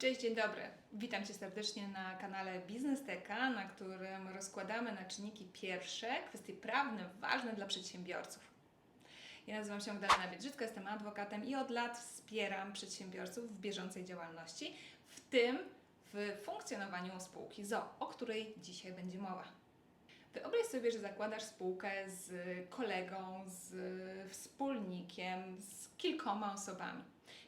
Cześć, dzień dobry. Witam Cię serdecznie na kanale Biznes na którym rozkładamy na czynniki pierwsze kwestie prawne ważne dla przedsiębiorców. Ja nazywam się Magdalena Biedrzycka, jestem adwokatem i od lat wspieram przedsiębiorców w bieżącej działalności, w tym w funkcjonowaniu spółki ZO, o której dzisiaj będzie mowa. Wyobraź sobie, że zakładasz spółkę z kolegą, z wspólnikiem, z kilkoma osobami.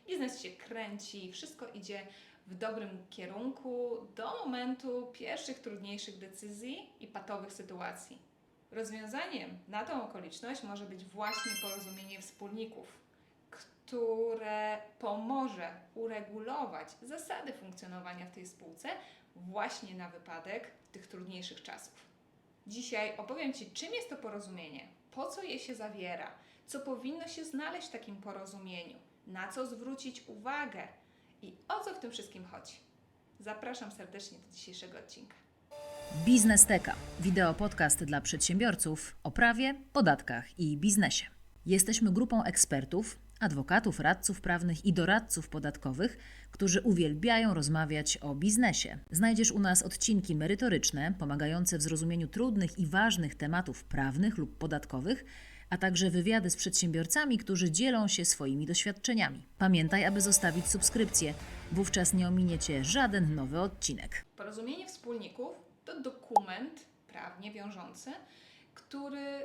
Biznes się kręci, wszystko idzie w dobrym kierunku do momentu pierwszych trudniejszych decyzji i patowych sytuacji. Rozwiązaniem na tą okoliczność może być właśnie porozumienie wspólników, które pomoże uregulować zasady funkcjonowania w tej spółce właśnie na wypadek tych trudniejszych czasów. Dzisiaj opowiem Ci, czym jest to porozumienie, po co je się zawiera, co powinno się znaleźć w takim porozumieniu, na co zwrócić uwagę i o co w tym wszystkim chodzi. Zapraszam serdecznie do dzisiejszego odcinka. Biznes Teka, wideo podcast dla przedsiębiorców o prawie, podatkach i biznesie. Jesteśmy grupą ekspertów, adwokatów, radców prawnych i doradców podatkowych, którzy uwielbiają rozmawiać o biznesie. Znajdziesz u nas odcinki merytoryczne, pomagające w zrozumieniu trudnych i ważnych tematów prawnych lub podatkowych, a także wywiady z przedsiębiorcami, którzy dzielą się swoimi doświadczeniami. Pamiętaj, aby zostawić subskrypcję, wówczas nie ominiecie żaden nowy odcinek. Porozumienie wspólników to dokument prawnie wiążący, który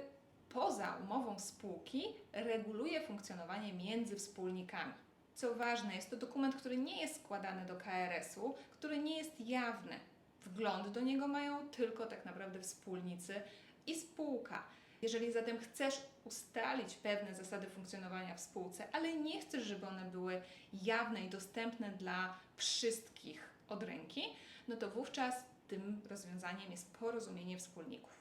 poza umową spółki reguluje funkcjonowanie między wspólnikami. Co ważne, jest to dokument, który nie jest składany do KRS-u, który nie jest jawny. Wgląd do niego mają tylko tak naprawdę wspólnicy i spółka. Jeżeli zatem chcesz ustalić pewne zasady funkcjonowania w spółce, ale nie chcesz, żeby one były jawne i dostępne dla wszystkich od ręki, no to wówczas tym rozwiązaniem jest porozumienie wspólników.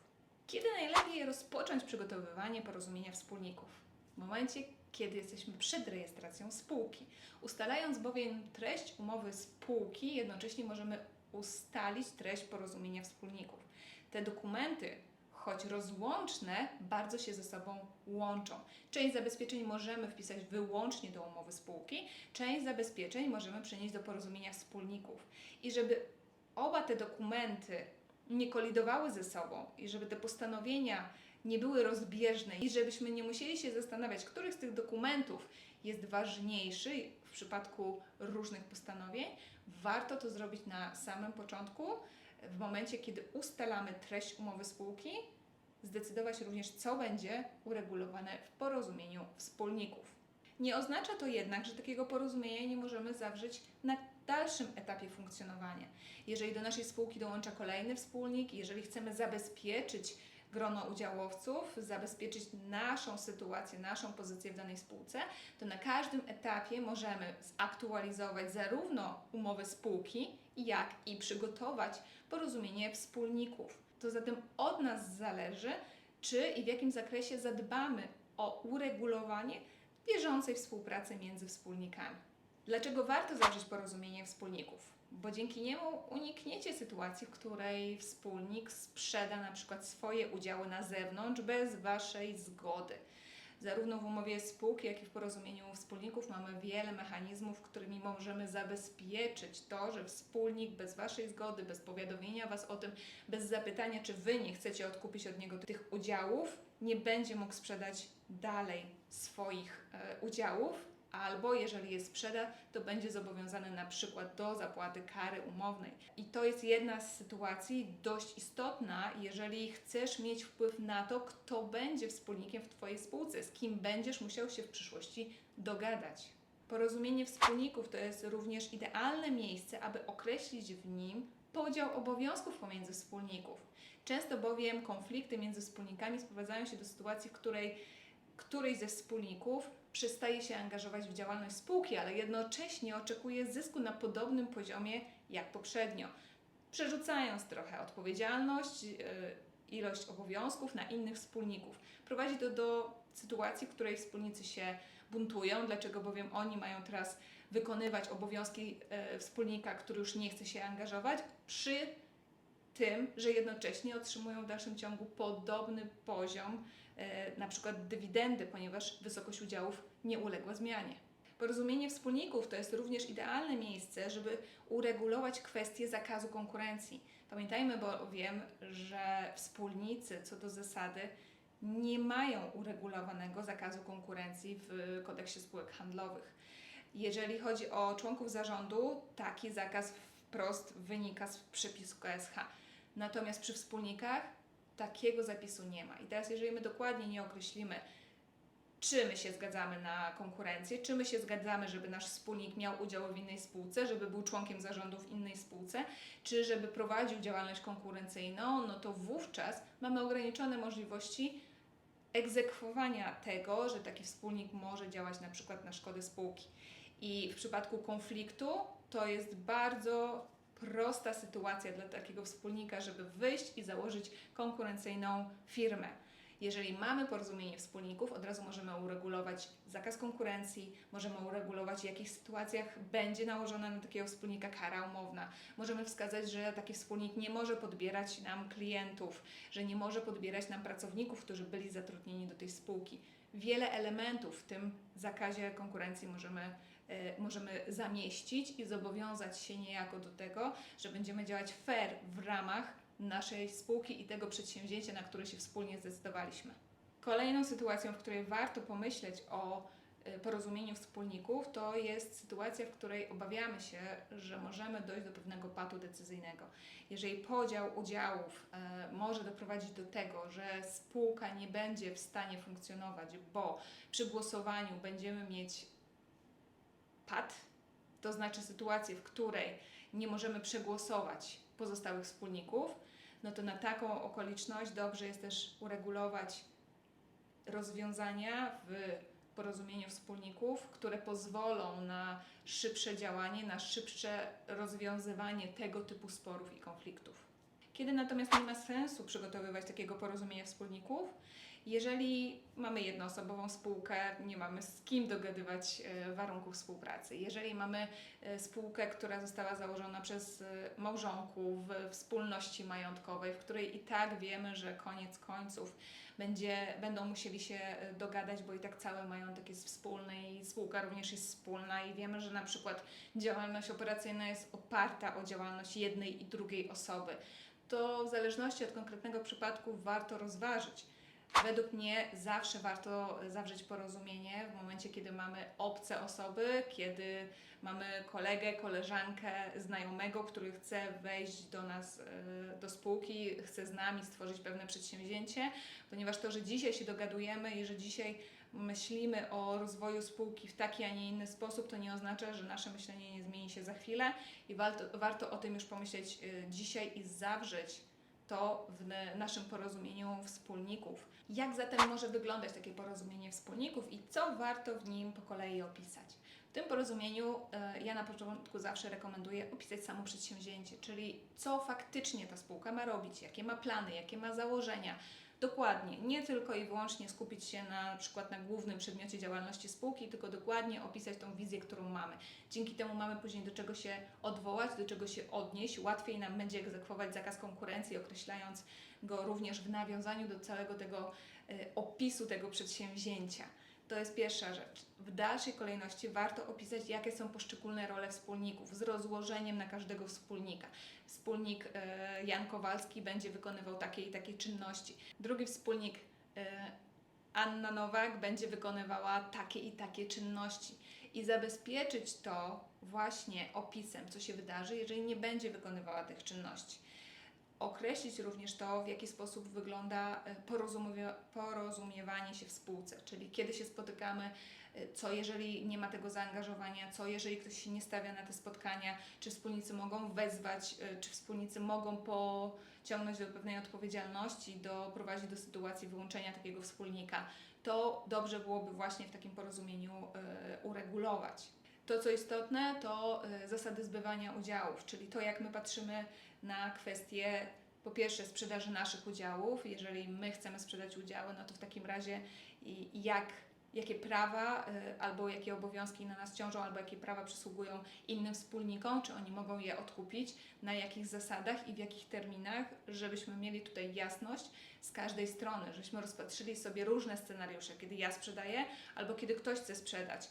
Kiedy najlepiej rozpocząć przygotowywanie porozumienia wspólników? W momencie, kiedy jesteśmy przed rejestracją spółki. Ustalając bowiem treść umowy spółki, jednocześnie możemy ustalić treść porozumienia wspólników. Te dokumenty, choć rozłączne, bardzo się ze sobą łączą. Część zabezpieczeń możemy wpisać wyłącznie do umowy spółki, część zabezpieczeń możemy przenieść do porozumienia wspólników. I żeby oba te dokumenty nie kolidowały ze sobą i żeby te postanowienia nie były rozbieżne i żebyśmy nie musieli się zastanawiać, który z tych dokumentów jest ważniejszy w przypadku różnych postanowień, warto to zrobić na samym początku, w momencie, kiedy ustalamy treść umowy spółki, zdecydować również, co będzie uregulowane w porozumieniu wspólników. Nie oznacza to jednak, że takiego porozumienia nie możemy zawrzeć na dalszym etapie funkcjonowania. Jeżeli do naszej spółki dołącza kolejny wspólnik, jeżeli chcemy zabezpieczyć grono udziałowców, zabezpieczyć naszą sytuację, naszą pozycję w danej spółce, to na każdym etapie możemy zaktualizować zarówno umowę spółki, jak i przygotować porozumienie wspólników. To zatem od nas zależy, czy i w jakim zakresie zadbamy o uregulowanie bieżącej współpracy między wspólnikami. Dlaczego warto zawrzeć porozumienie wspólników? Bo dzięki niemu unikniecie sytuacji, w której wspólnik sprzeda na przykład swoje udziały na zewnątrz bez Waszej zgody. Zarówno w umowie spółki, jak i w porozumieniu wspólników mamy wiele mechanizmów, którymi możemy zabezpieczyć to, że wspólnik bez Waszej zgody, bez powiadomienia Was o tym, bez zapytania, czy Wy nie chcecie odkupić od niego tych udziałów, nie będzie mógł sprzedać dalej swoich e, udziałów, albo jeżeli je sprzeda, to będzie zobowiązany na przykład do zapłaty kary umownej. I to jest jedna z sytuacji dość istotna, jeżeli chcesz mieć wpływ na to, kto będzie wspólnikiem w Twojej spółce, z kim będziesz musiał się w przyszłości dogadać. Porozumienie wspólników to jest również idealne miejsce, aby określić w nim podział obowiązków pomiędzy wspólników. Często bowiem konflikty między wspólnikami sprowadzają się do sytuacji, w której któryś ze wspólników przestaje się angażować w działalność spółki, ale jednocześnie oczekuje zysku na podobnym poziomie jak poprzednio, przerzucając trochę odpowiedzialność, yy, ilość obowiązków na innych wspólników. Prowadzi to do sytuacji, w której wspólnicy się buntują, dlaczego bowiem oni mają teraz wykonywać obowiązki yy, wspólnika, który już nie chce się angażować, przy tym, że jednocześnie otrzymują w dalszym ciągu podobny poziom e, na przykład dywidendy, ponieważ wysokość udziałów nie uległa zmianie. Porozumienie wspólników to jest również idealne miejsce, żeby uregulować kwestię zakazu konkurencji. Pamiętajmy bowiem, że wspólnicy co do zasady nie mają uregulowanego zakazu konkurencji w kodeksie spółek handlowych. Jeżeli chodzi o członków zarządu, taki zakaz wprost wynika z przepisu KSH. Natomiast przy wspólnikach takiego zapisu nie ma. I teraz, jeżeli my dokładnie nie określimy, czy my się zgadzamy na konkurencję, czy my się zgadzamy, żeby nasz wspólnik miał udział w innej spółce, żeby był członkiem zarządu w innej spółce, czy żeby prowadził działalność konkurencyjną, no to wówczas mamy ograniczone możliwości egzekwowania tego, że taki wspólnik może działać na przykład na szkodę spółki. I w przypadku konfliktu to jest bardzo prosta sytuacja dla takiego wspólnika, żeby wyjść i założyć konkurencyjną firmę. Jeżeli mamy porozumienie wspólników, od razu możemy uregulować zakaz konkurencji, możemy uregulować, w jakich sytuacjach będzie nałożona na takiego wspólnika kara umowna. Możemy wskazać, że taki wspólnik nie może podbierać nam klientów, że nie może podbierać nam pracowników, którzy byli zatrudnieni do tej spółki. Wiele elementów w tym zakazie konkurencji możemy możemy zamieścić i zobowiązać się niejako do tego, że będziemy działać fair w ramach naszej spółki i tego przedsięwzięcia, na które się wspólnie zdecydowaliśmy. Kolejną sytuacją, w której warto pomyśleć o y, porozumieniu wspólników, to jest sytuacja, w której obawiamy się, że możemy dojść do pewnego patu decyzyjnego. Jeżeli podział udziałów e, może doprowadzić do tego, że spółka nie będzie w stanie funkcjonować, bo przy głosowaniu będziemy mieć pad, to znaczy sytuację, w której nie możemy przegłosować pozostałych wspólników, no to na taką okoliczność dobrze jest też uregulować rozwiązania w porozumieniu wspólników, które pozwolą na szybsze działanie, na szybsze rozwiązywanie tego typu sporów i konfliktów. Kiedy natomiast nie ma sensu przygotowywać takiego porozumienia wspólników, jeżeli mamy jednoosobową spółkę, nie mamy z kim dogadywać e, warunków współpracy. Jeżeli mamy e, spółkę, która została założona przez e, małżonków w wspólności majątkowej, w której i tak wiemy, że koniec końców będzie, będą musieli się dogadać, bo i tak cały majątek jest wspólny i spółka również jest wspólna i wiemy, że na przykład działalność operacyjna jest oparta o działalność jednej i drugiej osoby. To w zależności od konkretnego przypadku warto rozważyć. Według mnie zawsze warto zawrzeć porozumienie w momencie, kiedy mamy obce osoby, kiedy mamy kolegę, koleżankę, znajomego, który chce wejść do nas, e, do spółki, chce z nami stworzyć pewne przedsięwzięcie, ponieważ to, że dzisiaj się dogadujemy i że dzisiaj myślimy o rozwoju spółki w taki, a nie inny sposób, to nie oznacza, że nasze myślenie nie zmieni się za chwilę i warto, warto o tym już pomyśleć e, dzisiaj i zawrzeć to w naszym porozumieniu wspólników. Jak zatem może wyglądać takie porozumienie wspólników i co warto w nim po kolei opisać? W tym porozumieniu e, ja na początku zawsze rekomenduję opisać samo przedsięwzięcie, czyli co faktycznie ta spółka ma robić, jakie ma plany, jakie ma założenia. Dokładnie, nie tylko i wyłącznie skupić się na, na przykład na głównym przedmiocie działalności spółki, tylko dokładnie opisać tą wizję, którą mamy. Dzięki temu mamy później do czego się odwołać, do czego się odnieść. Łatwiej nam będzie egzekwować zakaz konkurencji, określając go również w nawiązaniu do całego tego e, opisu tego przedsięwzięcia. To jest pierwsza rzecz. W dalszej kolejności warto opisać, jakie są poszczególne role wspólników z rozłożeniem na każdego wspólnika. Wspólnik e, Jan Kowalski będzie wykonywał takie i takie czynności. Drugi wspólnik e, Anna Nowak będzie wykonywała takie i takie czynności. I zabezpieczyć to właśnie opisem, co się wydarzy, jeżeli nie będzie wykonywała tych czynności określić również to, w jaki sposób wygląda e, porozumiewa- porozumiewanie się w spółce, czyli kiedy się spotykamy, e, co jeżeli nie ma tego zaangażowania, co jeżeli ktoś się nie stawia na te spotkania, czy wspólnicy mogą wezwać, e, czy wspólnicy mogą pociągnąć do pewnej odpowiedzialności, doprowadzić do sytuacji wyłączenia takiego wspólnika. To dobrze byłoby właśnie w takim porozumieniu uregulować. To, co istotne, to e, zasady zbywania udziałów, czyli to, jak my patrzymy na kwestię po pierwsze sprzedaży naszych udziałów. Jeżeli my chcemy sprzedać udziały, no to w takim razie jak, jakie prawa y, albo jakie obowiązki na nas ciążą, albo jakie prawa przysługują innym wspólnikom, czy oni mogą je odkupić, na jakich zasadach i w jakich terminach, żebyśmy mieli tutaj jasność z każdej strony, żebyśmy rozpatrzyli sobie różne scenariusze, kiedy ja sprzedaję albo kiedy ktoś chce sprzedać.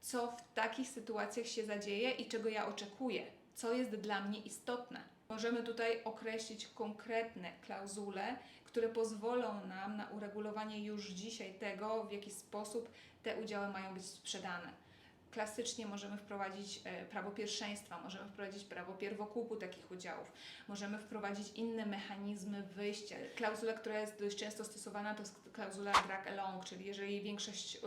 Co w takich sytuacjach się zadzieje i czego ja oczekuję, co jest dla mnie istotne. Możemy tutaj określić konkretne klauzule, które pozwolą nam na uregulowanie już dzisiaj tego, w jaki sposób te udziały mają być sprzedane. Klasycznie możemy wprowadzić e, prawo pierwszeństwa, możemy wprowadzić prawo pierwokupu takich udziałów, możemy wprowadzić inne mechanizmy wyjścia. Klauzula, która jest dość często stosowana, to jest klauzula drag along, czyli jeżeli większość y,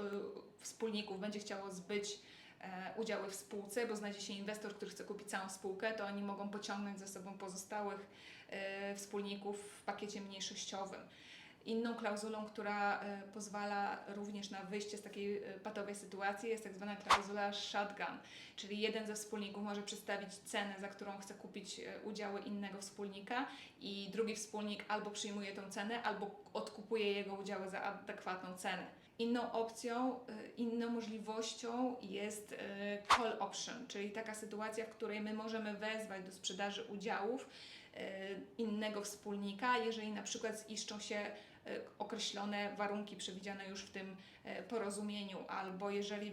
wspólników będzie chciało zbyć e, udziały w spółce, bo znajdzie się inwestor, który chce kupić całą spółkę, to oni mogą pociągnąć za sobą pozostałych e, wspólników w pakiecie mniejszościowym. Inną klauzulą, która e, pozwala również na wyjście z takiej e, patowej sytuacji jest tak zwana klauzula shotgun, czyli jeden ze wspólników może przedstawić cenę, za którą chce kupić e, udziały innego wspólnika i drugi wspólnik albo przyjmuje tą cenę, albo odkupuje jego udziały za adekwatną cenę. Inną opcją, inną możliwością jest call option, czyli taka sytuacja, w której my możemy wezwać do sprzedaży udziałów innego wspólnika, jeżeli na przykład ziszczą się określone warunki przewidziane już w tym e, porozumieniu, albo jeżeli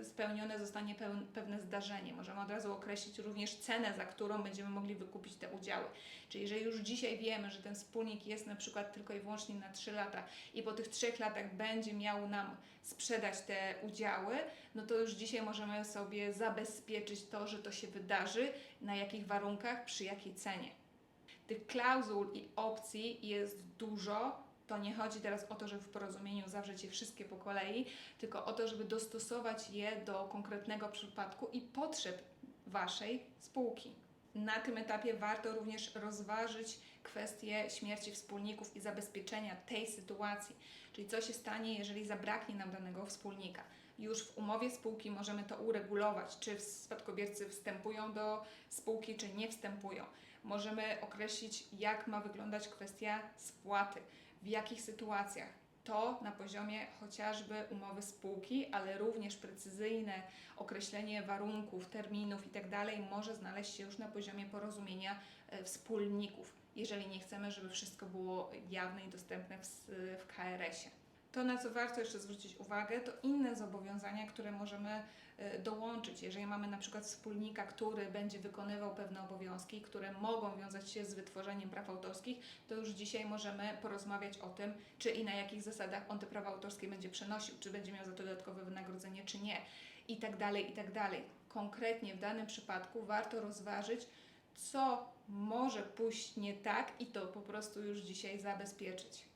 e, spełnione zostanie pewne zdarzenie. Możemy od razu określić również cenę, za którą będziemy mogli wykupić te udziały. Czyli jeżeli już dzisiaj wiemy, że ten wspólnik jest na przykład tylko i wyłącznie na 3 lata i po tych 3 latach będzie miał nam sprzedać te udziały, no to już dzisiaj możemy sobie zabezpieczyć to, że to się wydarzy, na jakich warunkach, przy jakiej cenie. Tych klauzul i opcji jest dużo. To nie chodzi teraz o to, żeby w porozumieniu zawrzeć je wszystkie po kolei, tylko o to, żeby dostosować je do konkretnego przypadku i potrzeb Waszej spółki. Na tym etapie warto również rozważyć kwestię śmierci wspólników i zabezpieczenia tej sytuacji, czyli co się stanie, jeżeli zabraknie nam danego wspólnika. Już w umowie spółki możemy to uregulować, czy spadkobiercy wstępują do spółki, czy nie wstępują. Możemy określić, jak ma wyglądać kwestia spłaty, w jakich sytuacjach. To na poziomie chociażby umowy spółki, ale również precyzyjne określenie warunków, terminów itd. może znaleźć się już na poziomie porozumienia e, wspólników, jeżeli nie chcemy, żeby wszystko było jawne i dostępne w, s- w KRS-ie. To, na co warto jeszcze zwrócić uwagę, to inne zobowiązania, które możemy e, dołączyć. Jeżeli mamy na przykład wspólnika, który będzie wykonywał pewne obowiązki, które mogą wiązać się z wytworzeniem praw autorskich, to już dzisiaj możemy porozmawiać o tym, czy i na jakich zasadach on te prawa autorskie będzie przenosił, czy będzie miał za to dodatkowe wynagrodzenie, czy nie, i tak dalej, i tak dalej. Konkretnie w danym przypadku warto rozważyć, co może pójść nie tak i to po prostu już dzisiaj zabezpieczyć.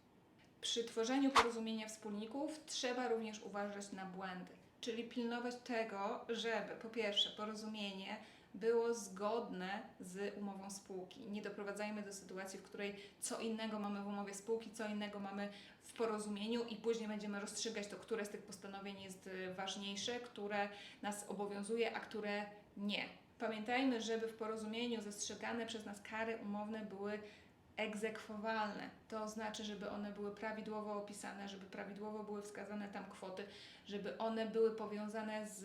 Przy tworzeniu porozumienia wspólników trzeba również uważać na błędy, czyli pilnować tego, żeby po pierwsze porozumienie było zgodne z umową spółki. Nie doprowadzajmy do sytuacji, w której co innego mamy w umowie spółki, co innego mamy w porozumieniu i później będziemy rozstrzygać to, które z tych postanowień jest y, ważniejsze, które nas obowiązuje, a które nie. Pamiętajmy, żeby w porozumieniu zastrzegane przez nas kary umowne były egzekwowalne. To znaczy, żeby one były prawidłowo opisane, żeby prawidłowo były wskazane tam kwoty, żeby one były powiązane z,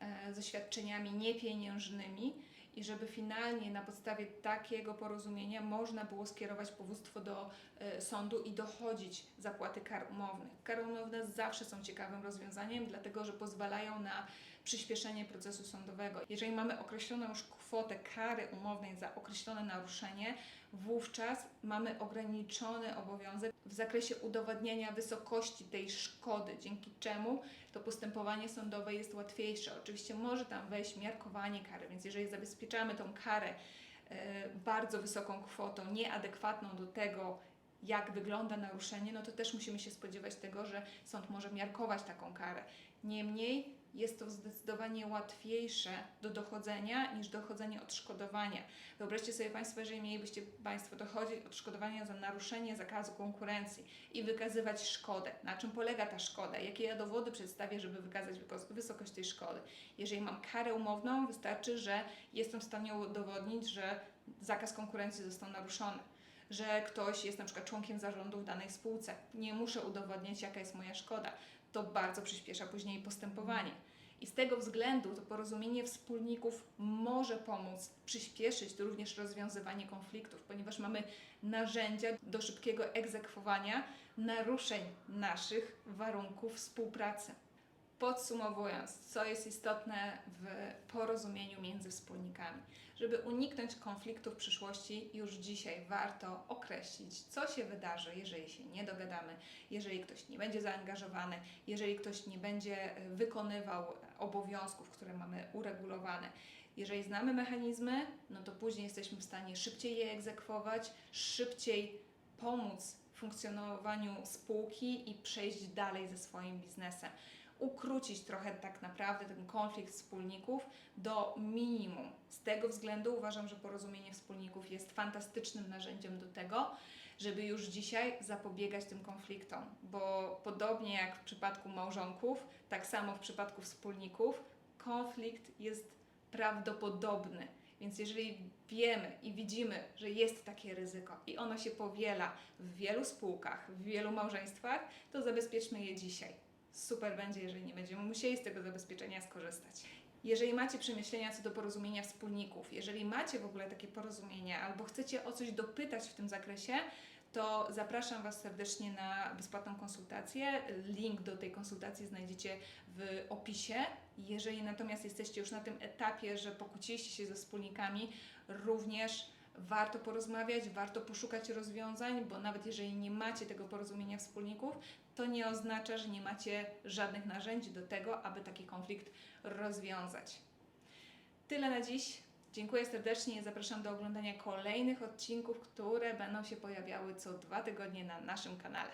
e, ze świadczeniami niepieniężnymi i żeby finalnie na podstawie takiego porozumienia można było skierować powództwo do e, sądu i dochodzić zapłaty kar umownych. Kary umowne zawsze są ciekawym rozwiązaniem, dlatego że pozwalają na przyspieszenie procesu sądowego. Jeżeli mamy określoną już kwotę kary umownej za określone naruszenie, wówczas mamy ograniczony obowiązek w zakresie udowadniania wysokości tej szkody, dzięki czemu to postępowanie sądowe jest łatwiejsze. Oczywiście może tam wejść miarkowanie kary, więc jeżeli zabezpieczamy tą karę e, bardzo wysoką kwotą, nieadekwatną do tego, jak wygląda naruszenie, no to też musimy się spodziewać tego, że sąd może miarkować taką karę. Niemniej jest to zdecydowanie łatwiejsze do dochodzenia niż dochodzenie odszkodowania. Wyobraźcie sobie Państwo, jeżeli mielibyście Państwo dochodzić odszkodowania za naruszenie zakazu konkurencji i wykazywać szkodę. Na czym polega ta szkoda? Jakie ja dowody przedstawię, żeby wykazać wysokość tej szkody? Jeżeli mam karę umowną, wystarczy, że jestem w stanie udowodnić, że zakaz konkurencji został naruszony że ktoś jest na przykład członkiem zarządu w danej spółce. Nie muszę udowodniać, jaka jest moja szkoda. To bardzo przyspiesza później postępowanie. I z tego względu to porozumienie wspólników może pomóc przyspieszyć to również rozwiązywanie konfliktów, ponieważ mamy narzędzia do szybkiego egzekwowania naruszeń naszych warunków współpracy. Podsumowując, co jest istotne w porozumieniu między wspólnikami. Żeby uniknąć konfliktu w przyszłości, już dzisiaj warto określić, co się wydarzy, jeżeli się nie dogadamy, jeżeli ktoś nie będzie zaangażowany, jeżeli ktoś nie będzie e, wykonywał obowiązków, które mamy uregulowane. Jeżeli znamy mechanizmy, no to później jesteśmy w stanie szybciej je egzekwować, szybciej pomóc funkcjonowaniu spółki i przejść dalej ze swoim biznesem. Ukrócić trochę tak naprawdę ten konflikt wspólników do minimum. Z tego względu uważam, że porozumienie wspólników jest fantastycznym narzędziem do tego, żeby już dzisiaj zapobiegać tym konfliktom, bo podobnie jak w przypadku małżonków, tak samo w przypadku wspólników, konflikt jest prawdopodobny. Więc jeżeli wiemy i widzimy, że jest takie ryzyko i ono się powiela w wielu spółkach, w wielu małżeństwach, to zabezpieczmy je dzisiaj. Super będzie, jeżeli nie będziemy musieli z tego zabezpieczenia skorzystać. Jeżeli macie przemyślenia co do porozumienia wspólników, jeżeli macie w ogóle takie porozumienia albo chcecie o coś dopytać w tym zakresie, to zapraszam Was serdecznie na bezpłatną konsultację. Link do tej konsultacji znajdziecie w opisie. Jeżeli natomiast jesteście już na tym etapie, że pokłóciliście się ze wspólnikami, również warto porozmawiać, warto poszukać rozwiązań, bo nawet jeżeli nie macie tego porozumienia wspólników, to nie oznacza, że nie macie żadnych narzędzi do tego, aby taki konflikt rozwiązać. Tyle na dziś. Dziękuję serdecznie. Zapraszam do oglądania kolejnych odcinków, które będą się pojawiały co dwa tygodnie na naszym kanale.